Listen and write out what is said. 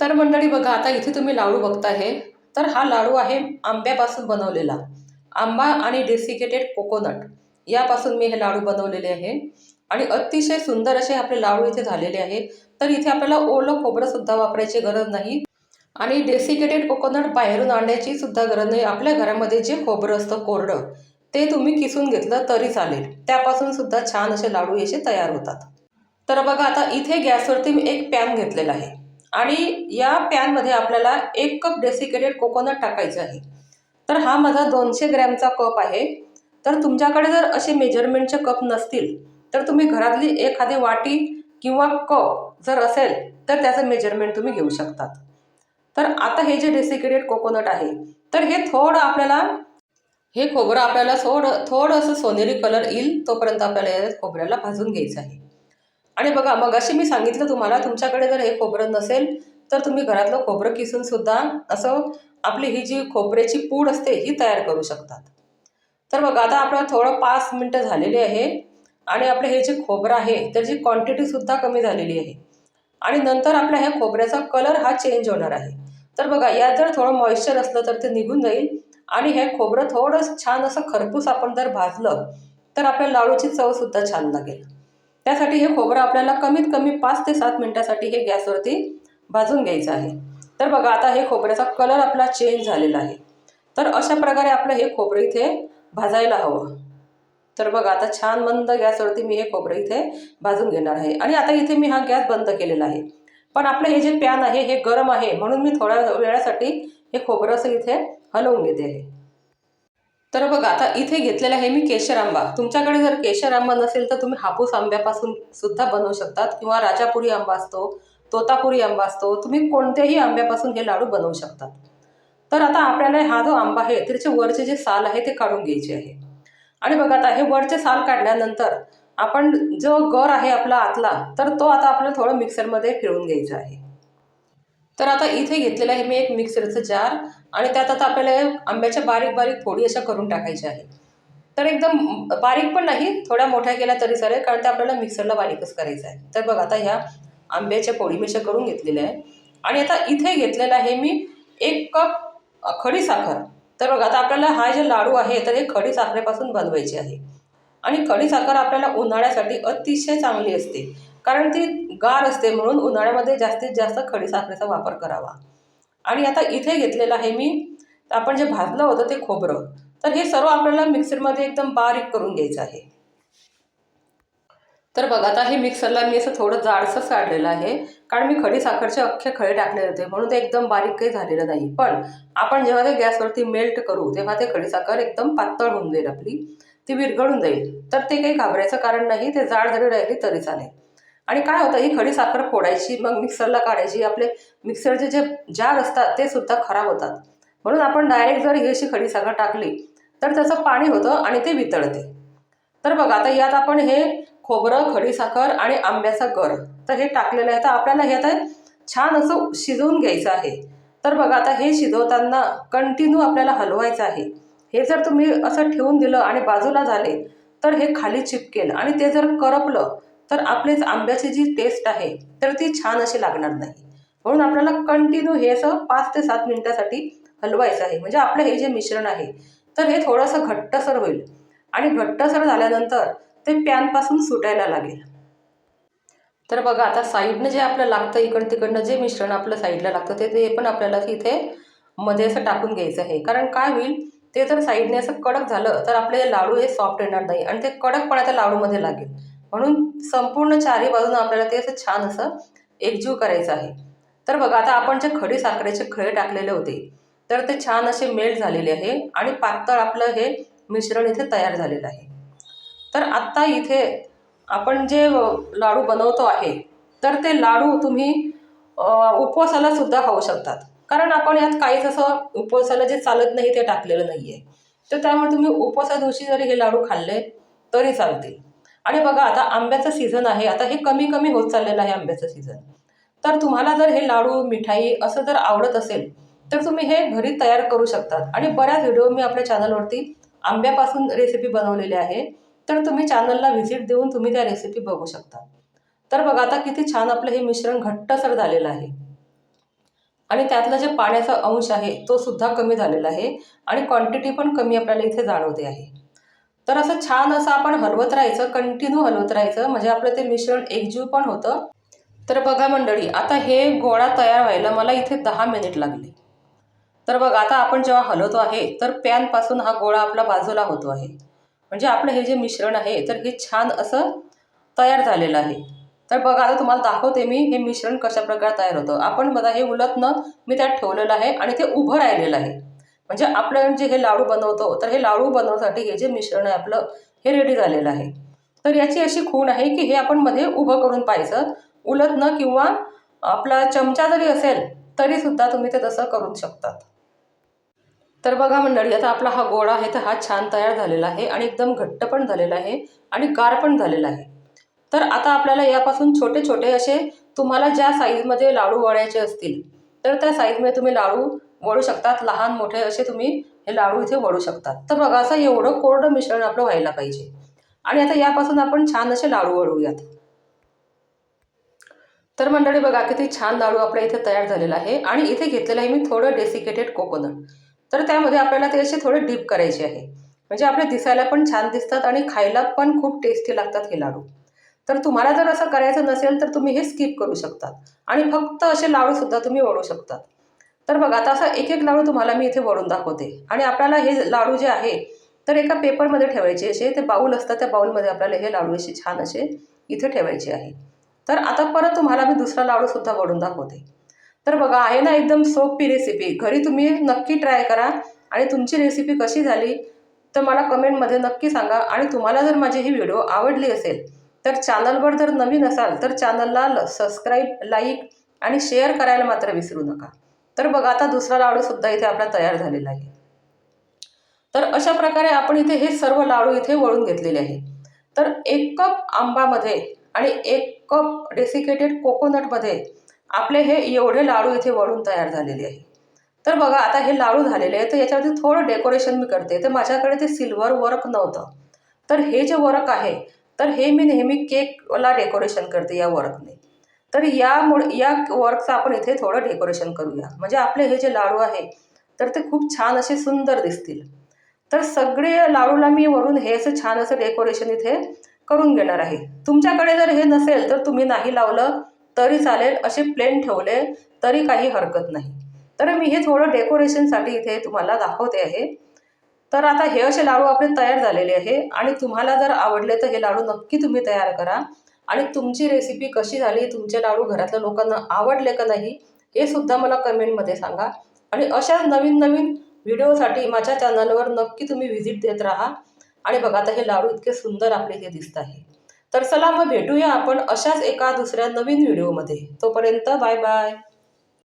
तर मंडळी बघा आता इथे तुम्ही लाडू बघताय तर हा लाडू आहे आंब्यापासून बनवलेला. आंबा आणि डेसिकेटेड कोकोनट यापासून मी हे लाडू बनवलेले आहे. आणि अतिशय सुंदर असे आपले लाडू इथे झालेले आहे. तर इथे आपल्याला ओलं खोबरंसुद्धा वापरायची गरज नाही. आणि डेसिकेटेड कोकोनट बाहेरून आणण्याची सुद्धा गरज नाही. आपल्या घरामध्ये जे खोबरं असतं कोरडं ते तुम्ही किसून घेतलं तरी चालेल. त्यापासून सुद्धा छान असे लाडू याचे तयार होतात. तर बघा आता इथे गॅसवरती मी एक पॅन घेतलेला आहे. आणि या पॅनमध्ये आपल्याला एक कप डेसिकेटेड कोकोनट टाकायचं आहे. तर हा माझा दोनशे ग्रॅमचा कप आहे. तर तुमच्याकडे जर असे मेजरमेंटचे कप नसतील तर तुम्ही घरातली एखादी वाटी किंवा कप जर असेल तर त्याचं मेजरमेंट तुम्ही घेऊ शकतात. तर आता हे जे डेसिकेटेड कोकोनट आहे तर हे थोडं आपल्याला हे खोबरं आपल्याला थोडं थोडंसं सोनेरी कलर येईल तोपर्यंत आपल्याला या खोबऱ्याला भाजून घ्यायचं आहे. आणि बघा मग अशी मी सांगितलं तुम्हाला तुमच्याकडे जर हे खोबरं नसेल तर तुम्ही घरातलं खोबरं किसूनसुद्धा असं आपली ही जी खोबऱ्याची पूड असते ही तयार करू शकतात. तर बघा आता आपलं थोडं पाच मिनटं झालेली आहे आणि आपलं हे जे खोबरं आहे त्याची क्वांटिटीसुद्धा कमी झालेली आहे. आणि नंतर आपल्या ह्या खोबऱ्याचा कलर हा चेंज होणार आहे. तर बघा यात जर थोडं मॉइश्चर असलं तर ते निघून जाईल. आणि हे खोबरं थोडं छान असं खरपूस आपण जर भाजलं तर आपल्या लाडूची चवसुद्धा छान लागेल. त्यासाठी हे खोबरं आपल्याला कमीत कमी पाच ते सात मिनटासाठी हे गॅसवरती भाजून घ्यायचं आहे. तर बघा आता हे खोबऱ्याचा कलर आपला चेंज झालेला आहे. तर अशा प्रकारे आपलं हे खोबरं इथे भाजायला हवं. तर बघा आता छान मंद गॅसवरती मी हे खोबरं इथे भाजून घेणार आहे. आणि आता इथे मी हा गॅस बंद केलेला आहे. पण आपलं हे जे पॅन आहे हे गरम आहे म्हणून मी थोड्या वेळासाठी हे खोबरं असं इथे हलवून घेते. आहे तर बघा आता इथे घेतलेला आहे मी केशर आंबा तुमच्याकडे जर केशर आंबा नसेल तर तुम्ही हापूस आंब्यापासून सुद्धा बनवू शकतात किंवा राजापुरी आंबा असतो तोतापुरी आंबा असतो तुम्ही कोणत्याही आंब्यापासून हे लाडू बनवू शकतात. तर आता आपल्याला हा जो आंबा आहे त्याचे वरचे जे साल आहे ते काढून घ्यायचे आहे. आणि बघा आता हे वरचे साल काढल्यानंतर आपण जो गर आहे आपला आतला तर तो आता आपल्याला थोडं मिक्सरमध्ये फिरवून घ्यायचा आहे. तर आता इथे घेतलेलं आहे मी एक मिक्सरचं जार आणि त्यात आता आपल्याला आंब्याच्या बारीक बारीक फोडी अशा करून टाकायच्या आहे तर एकदम बारीक पण नाही थोड्या मोठ्या केल्या तरी चालेल कारण ते आपल्याला मिक्सरला बारीकच करायचं आहे. तर बघा आता ह्या आंब्याच्या फोडी मी अशा करून घेतलेल्या आहे आणि आता इथे घेतलेलं आहे मी एक कप खडी साखर. तर बघा आता आपल्याला हा जे लाडू आहे तर हे खडी साखरेपासून बनवायचे आहे. आणि खडी साखर आपल्याला उन्हाळ्यासाठी अतिशय चांगली असते. कारण ती गार असते म्हणून उन्हाळ्यामध्ये जास्तीत जास्त खडी साखरेचा वापर करावा. आणि आता इथे घेतलेलं आहे मी आपण जे भाजलं होतं ते खोबरं तर हे सर्व आपल्याला मिक्सरमध्ये एकदम बारीक करून घ्यायचं आहे. तर बघा आता हे मिक्सरला मी असं थोडं जाडसंच काढलेलं आहे कारण मी खडी साखरचे अख्खे खडे टाकले होते म्हणून ते एकदम बारीक काही झालेलं नाही. पण आपण जेव्हा ते गॅसवरती मेल्ट करू तेव्हा ते खडी साखर एकदम पातळ होऊन जाईल आपली ती विरघळून जाईल. तर ते काही घाबरायचं कारण नाही ते जाड जरी राहिली तरी चालेल. आणि काय होतं ही खडी साखर फोडायची मग मिक्सरला काढायची आपले मिक्सरचे जे जार असतात ते सुद्धा खराब होतात. म्हणून आपण डायरेक्ट जर ही अशी खडी साखर टाकली तर त्याचं पाणी होतं आणि ते वितळते. तर बघा आता यात आपण हे खोबरं खडी साखर आणि आंब्याचा गर तर हे टाकलेलं आहे. तर आपल्याला हे आता छान असं शिजवून घ्यायचं आहे. तर बघा आता हे शिजवताना कंटिन्यू आपल्याला हलवायचं आहे. हे जर तुम्ही असं ठेवून दिलं आणि बाजूला झाले तर हे खाली चिपकेल आणि ते जर करपलं तर आपलेच आंब्याची जी टेस्ट आहे तर ती छान अशी लागणार नाही. म्हणून आपल्याला कंटिन्यू हे असं पाच ते सात मिनिटासाठी हलवायचं आहे. म्हणजे आपलं हे जे मिश्रण आहे तर हे थोडंसं घट्टसर होईल. आणि घट्टसर झाल्यानंतर ते पॅनपासून सुटायला लागेल. तर बघा आता साईडनं जे आपलं लागतं इकडं तिकडनं जे मिश्रण आपलं साईडला लागतं ते ते पण आपल्याला इथे मध्ये असं टाकून घ्यायचं आहे. कारण काय होईल ते जर साईडने असं कडक झालं तर आपले लाडू हे सॉफ्ट येणार नाही. आणि ते कडकपणा त्या लाडूमध्ये लागेल. म्हणून संपूर्ण चारही बाजूनं आपल्याला ते असं छान असं एकजीव करायचं आहे. तर बघा आता आपण जे खडी साखरेचे खळे टाकलेले होते तर ते छान असे मेल्ट झालेले आहे आणि पातळ आपलं हे मिश्रण इथे तयार झालेलं आहे. तर आत्ता इथे आपण जे लाडू बनवतो आहे तर ते लाडू तुम्ही उपवासाला सुद्धा खाऊ शकतात. कारण आपण यात काहीच असं उपवासाला जे चालत नाही ते टाकलेलं नाही आहे तर त्यामुळे तुम्ही उपवासा दिवशी जरी हे लाडू खाल्ले तरी चालतील. आणि बघा आता आंब्याचं सीझन आहे. आता हे कमी कमी होत चाललेलं आहे आंब्याचं सीझन तर तुम्हाला जर हे लाडू मिठाई असं जर आवडत असेल तर तुम्ही हे घरी तयार करू शकतात. आणि बऱ्याच व्हिडिओ मी आपल्या चॅनलवरती आंब्यापासून रेसिपी बनवलेली आहे. तर तुम्ही चॅनलला व्हिजिट देऊन तुम्ही त्या रेसिपी बघू शकता. तर बघा आता किती छान आपलं हे मिश्रण घट्टसर झालेलं आहे. आणि त्यातलं जे पाण्याचा अंश आहे तो सुद्धा कमी झालेला आहे. आणि क्वांटिटी पण कमी आपल्याला इथे जाणवते आहे. तर असं छान असं आपण हलवत राहायचं कंटिन्यू हलवत राहायचं. म्हणजे आपलं ते मिश्रण एकजीव पण होतं. तर बघा मंडळी आता हे गोळा तयार व्हायला मला इथे दहा मिनिट लागले. तर बघा आता आपण जेव्हा हलवतो आहे तर पॅनपासून हा गोळा आपला बाजूला होतो आहे. म्हणजे आपलं हे जे मिश्रण आहे तर हे छान असं तयार झालेलं आहे. तर बघा आता तुम्हाला दाखवते मी हे मिश्रण कशा प्रकारे तयार होतं. आपण बघा हे उलटनं मी त्यात ठेवलेलं आहे आणि ते उभं राहिलेलं आहे. म्हणजे आपण जे हे लाडू बनवतो तर हे लाडू बनवण्यासाठी हे जे मिश्रण आहे आपलं हे रेडी झालेलं आहे. तर याची अशी खूण आहे की हे आपण मध्ये उभं करून पाहायचं. न किंवा आपला चमचा जरी असेल तरीसुद्धा तुम्ही ते तसं करू शकतात. तर बघा मंडळी आता आपला हा गोळा आहे तर हा छान तयार झालेला आहे आणि एकदम घट्ट पण झालेला आहे आणि गार पण झालेला आहे. तर आता आपल्याला यापासून छोटे छोटे असे तुम्हाला ज्या साईजमध्ये लाडू वळायचे असतील तर त्या साईजमध्ये तुम्ही लाडू वळू शकतात लहान मोठे असे तुम्ही हे लाडू इथे वळू शकतात. तर बघा असं एवढं कोरडं मिश्रण आपलं व्हायला पाहिजे. आणि आता यापासून आपण छान असे लाडू वळूयात. तर मंडळी बघा किती छान लाडू आपल्या इथे तयार झालेला आहे. आणि इथे घेतलेलं आहे मी थोडं डेसिकेटेड कोकोनट तर त्यामध्ये आपल्याला ते असे थोडे डीप करायचे आहे. म्हणजे आपले दिसायला पण छान दिसतात आणि खायला पण खूप टेस्टी लागतात हे लाडू. तर तुम्हाला जर असं करायचं नसेल तर तुम्ही हे स्किप करू शकतात. आणि फक्त असे लाडूसुद्धा तुम्ही वळू शकतात. तर बघा आता असं एक एक लाडू तुम्हाला मी इथे वळून दाखवते. आणि आपल्याला हे लाडू जे आहे तर एका पेपरमध्ये ठेवायचे असे ते बाऊल असतात त्या बाऊलमध्ये आपल्याला हे लाडू असे छान असे इथे ठेवायचे आहे. तर आता परत तुम्हाला मी दुसरा लाडूसुद्धा वळून दाखवते. तर बघा आहे ना एकदम सोपी रेसिपी घरी तुम्ही नक्की ट्राय करा. आणि तुमची रेसिपी कशी झाली तर मला कमेंटमध्ये नक्की सांगा. आणि तुम्हाला जर माझी ही व्हिडिओ आवडली असेल तर चॅनलवर जर नवीन असाल तर चॅनलला सबस्क्राईब लाईक आणि शेअर करायला मात्र विसरू नका. तर बघा आता दुसरा लाडूसुद्धा इथे आपला तयार झालेला आहे. तर अशा प्रकारे आपण इथे हे सर्व लाडू इथे वळून घेतलेले आहे तर एक कप आंबामध्ये आणि एक कप डेसिकेटेड कोकोनटमध्ये आपले हे एवढे लाडू इथे वळून तयार झालेले आहे तर बघा आता हे लाडू झालेले आहे तर याच्यावरती थोडं डेकोरेशन मी करते. तर माझ्याकडे ते सिल्वर वर्क नव्हतं. तर हे जे वर्क आहे तर हे मी नेहमी केकला डेकोरेशन करते या वर्कने तर यामुळे या वर्कचं आपण इथे थोडं डेकोरेशन करूया. म्हणजे आपले हे जे लाडू आहे तर ते खूप छान असे सुंदर दिसतील. तर सगळे लाडूला मी वरून हे असं छान असं डेकोरेशन इथे करून घेणार आहे. तुमच्याकडे जर हे नसेल तर तुम्ही नाही लावलं तरी चालेल. असे प्लेन ठेवले तरी काही हरकत नाही. तर मी हे थोडं डेकोरेशनसाठी इथे तुम्हाला दाखवते आहे. तर आता हे असे लाडू आपले तयार झालेले आहे. आणि तुम्हाला जर आवडले तर हे लाडू नक्की तुम्ही तयार करा. आणि तुमची रेसिपी कशी झाली तुमचे लाडू घरातल्या लोकांना आवडले का नाही हे सुद्धा मला कमेंटमध्ये सांगा. आणि अशाच नवीन नवीन व्हिडिओसाठी माझ्या चॅनलवर नक्की तुम्ही व्हिजिट देत राहा. आणि बघा आता हे लाडू इतके सुंदर आपले हे दिसत आहे. तर चला मग भेटूया आपण अशाच एका दुसऱ्या नवीन व्हिडिओमध्ये तोपर्यंत बाय बाय